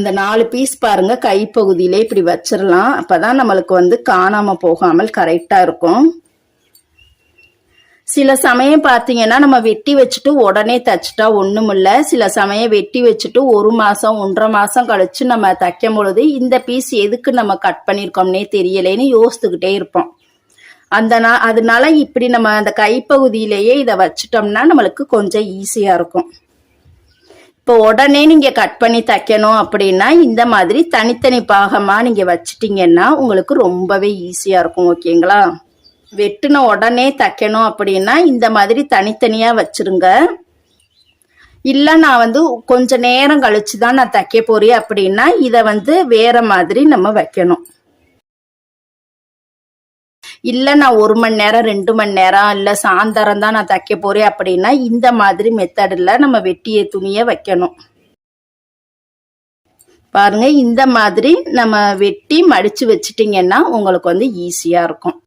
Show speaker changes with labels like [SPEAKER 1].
[SPEAKER 1] அந்த நாலு பீஸ் பாருங்க கைப்பகுதியிலே இப்படி வச்சிடலாம் அப்பதான் நம்மளுக்கு வந்து காணாம போகாமல் கரெக்டா இருக்கும். சில சமயம் பார்த்தீங்கன்னா நம்ம வெட்டி வச்சுட்டு உடனே தச்சுட்டா ஒண்ணும் சில சமயம் வெட்டி வச்சுட்டு ஒரு மாதம் ஒன்றரை மாதம் கழிச்சு நம்ம தைக்கும் பொழுது இந்த பீஸ் எதுக்கு நம்ம கட் பண்ணியிருக்கோம்னே தெரியலேன்னு யோசித்துக்கிட்டே இருப்போம். அந்த நா அதனால இப்படி நம்ம அந்த கைப்பகுதியிலேயே இதை வச்சுட்டோம்னா நம்மளுக்கு கொஞ்சம் ஈஸியாக இருக்கும். இப்போ உடனே நீங்க கட் பண்ணி தைக்கணும் அப்படின்னா இந்த மாதிரி தனித்தனி பாகமா நீங்க வச்சிட்டீங்கன்னா உங்களுக்கு ரொம்பவே ஈஸியா இருக்கும் ஓகேங்களா வெட்டின உடனே தைக்கணும் அப்படின்னா இந்த மாதிரி தனித்தனியா வச்சிருங்க. இல்ல நான் வந்து கொஞ்ச நேரம் கழிச்சு தான் நான் தைக்க போறேன் அப்படின்னா இதை வந்து வேற மாதிரி நம்ம வைக்கணும். இல்லை நான் ஒரு மணி நேரம் ரெண்டு மணி நேரம் இல்லை சாயந்தரம் தான் நான் தைக்க போறேன் அப்படின்னா இந்த மாதிரி மெத்தடில் நம்ம வெட்டிய துணியை வைக்கணும். பாருங்க இந்த மாதிரி நம்ம வெட்டி மடிச்சு வச்சிட்டிங்கன்னா உங்களுக்கு வந்து ஈஸியாக இருக்கும்.